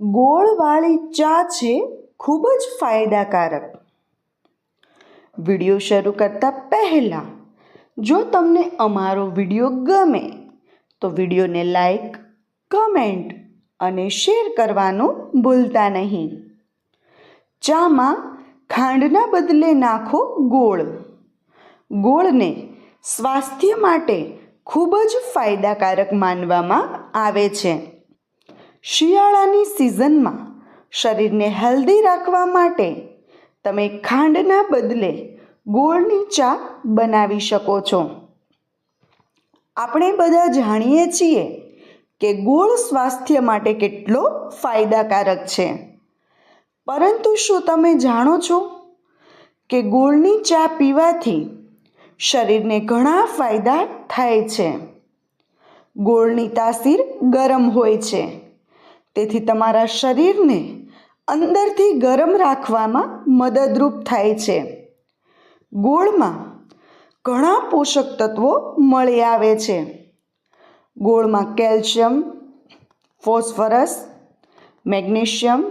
ગોળવાળી ચા છે ખૂબ જ ફાયદાકારક. વીડિયો શરૂ કરતાં પહેલાં, જો તમને અમારો વીડિયો ગમે, તો વિડીયોને લાઈક, કમેન્ટ અને શેર કરવાનું ભૂલતા નહીં. ચામાં ખાંડના બદલે નાખો ગોળ. ગોળને સ્વાસ્થ્ય માટે ખૂબ જ ફાયદાકારક માનવામાં આવે છે. શિયાળાની સિઝનમાં શરીરને હેલ્ધી રાખવા માટે તમે ખાંડના બદલે ગોળની ચા બનાવી શકો છો. આપણે બધા જાણીએ છીએ કે ગોળ સ્વાસ્થ્ય માટે કેટલો ફાયદાકારક છે. પરંતુ શું તમે જાણો છો કે ગોળની ચા પીવાથી શરીરને ઘણા ફાયદા થાય છે? ગોળની તાસીર ગરમ હોય છે. તેથી તમારા શરીરને અંદરથી ગરમ રાખવામાં મદદરૂપ થાય છે. ગોળમાં ઘણા પોષક તત્વો મળી આવે છે. ગોળમાં calcium, phosphorus, magnesium,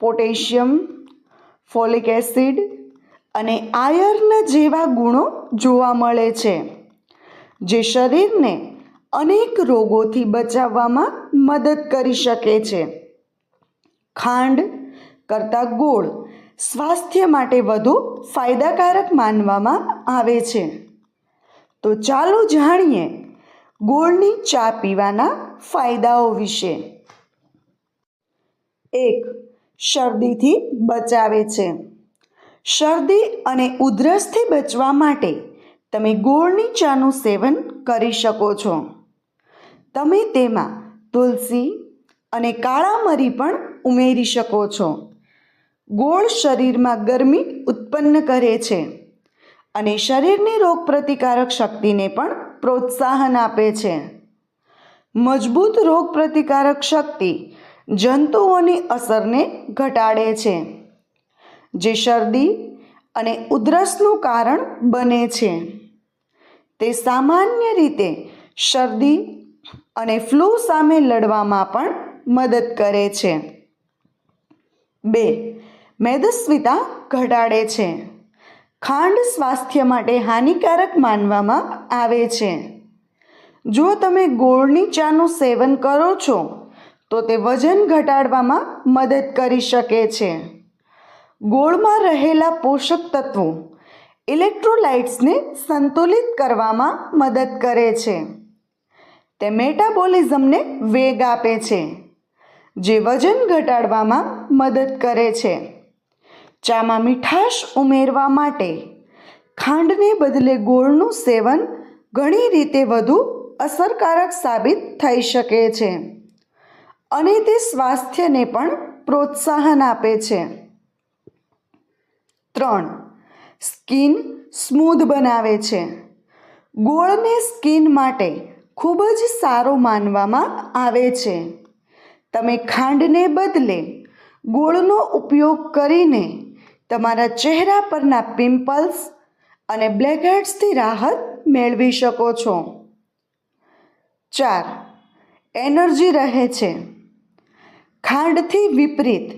potassium, folic acid અને આયર્ન જેવા ગુણો જોવા મળે છે, જે શરીરને અનેક રોગોથી બચાવવામાં મદદ કરી શકે છે. ખાંડ કરતાં ગોળ સ્વાસ્થ્ય માટે વધુ ફાયદાકારક માનવામાં આવે છે. તો ચાલો જાણીએ ગોળની ચા પીવાના ફાયદાઓ વિશે. એક, શરદીથી બચાવે છે. શરદી અને ઉધરસથી બચવા માટે તમે ગોળની ચાનું સેવન કરી શકો છો. તમે તેમાં તુલસી અને કાળા મરી પણ ઉમેરી શકો છો. ગોળ શરીરમાં ગરમી ઉત્પન્ન કરે છે અને શરીરની રોગપ્રતિકારક શક્તિને પણ પ્રોત્સાહન આપે છે. મજબૂત રોગપ્રતિકારક શક્તિ જંતુઓની અસરને ઘટાડે છે, જે શરદી અને ઉધરસનું કારણ બને છે. તે સામાન્ય રીતે શરદી અને ફ્લૂ સામે લડવામાં પણ મદદ કરે છે. બે, મેદસ્વીતા ઘટાડે છે. ખાંડ સ્વાસ્થ્ય માટે હાનિકારક માનવામાં આવે છે. જો તમે ગોળની ચાનું સેવન કરો છો, તો તે વજન ઘટાડવામાં મદદ કરી શકે છે. ગોળમાં રહેલા પોષક તત્વો ઇલેક્ટ્રોલાઇટ્સને સંતુલિત કરવામાં મદદ કરે છે. તે મેટાબોલિઝમને વેગ આપે છે, જે વજન ઘટાડવામાં મદદ કરે છે. ચામાં મીઠાશ ઉમેરવા માટે ખાંડને બદલે ગોળનું સેવન ઘણી રીતે વધુ અસરકારક સાબિત થઈ શકે છે અને તે સ્વાસ્થ્યને પણ પ્રોત્સાહન આપે છે. ત્રણ, સ્કિન સ્મૂધ બનાવે છે. ગોળને સ્કિન માટે ખૂબ જ સારો માનવામાં આવે છે. તમે ખાંડને બદલે ગોળનો ઉપયોગ કરીને તમારા ચહેરા પરના પિમ્પલ્સ અને બ્લેકહેડ્સથી રાહત મેળવી શકો છો. ચાર, એનર્જી રહે છે. ખાંડથી વિપરીત,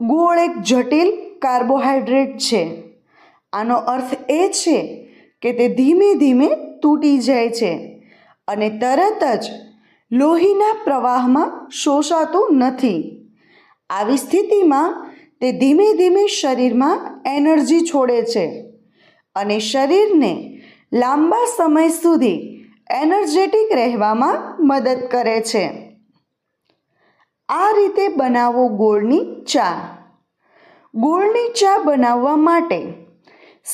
ગોળ એક જટિલ કાર્બોહાઈડ્રેટ છે. આનો અર્થ એ છે કે તે ધીમે ધીમે તૂટી જાય છે. અને તરત જ લોહીના પ્રવાહમાં શોષાતું નથી. આવી સ્થિતિમાં તે ધીમે ધીમે શરીરમાં એનર્જી છોડે છે અને શરીરને લાંબા સમય સુધી એનર્જેટિક રહેવામાં મદદ કરે છે. આ રીતે બનાવો ગોળની ચા. ગોળની ચા બનાવવા માટે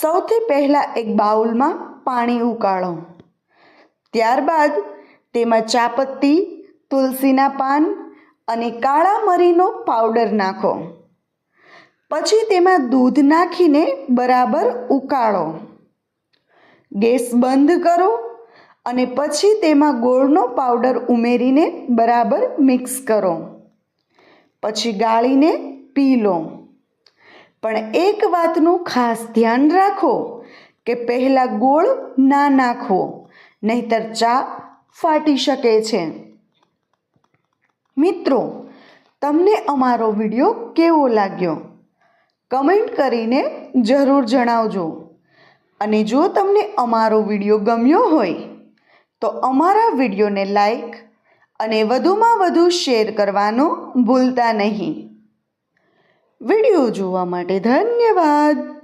સૌથી પહેલાં એક બાઉલમાં પાણી ઉકાળો. ત્યારબાદ તેમાં ચાપત્તી, તુલસીના પાન અને કાળા મરીનો પાવડર નાખો. પછી તેમાં દૂધ નાખીને બરાબર ઉકાળો. ગેસ બંધ કરો અને પછી તેમાં ગોળનો પાવડર ઉમેરીને બરાબર મિક્સ કરો. પછી ગાળીને પી લો. પણ એક વાતનું ખાસ ધ્યાન રાખો કે પહેલાં ગોળ ના નાખવો નહીતર ચા ફાટી શકે છે. મિત્રો, તમને અમારો વીડિયો કેવો લાગ્યો? કમેન્ટ કરીને જરૂર જણાવજો. અને જો તમને અમારો વીડિયો ગમ્યો હોય, તો અમારા વિડીયોને લાઈક અને વધુમાં વધુ શેર કરવાનું ભૂલતા નહીં. વીડિયો જોવા માટે ધન્યવાદ.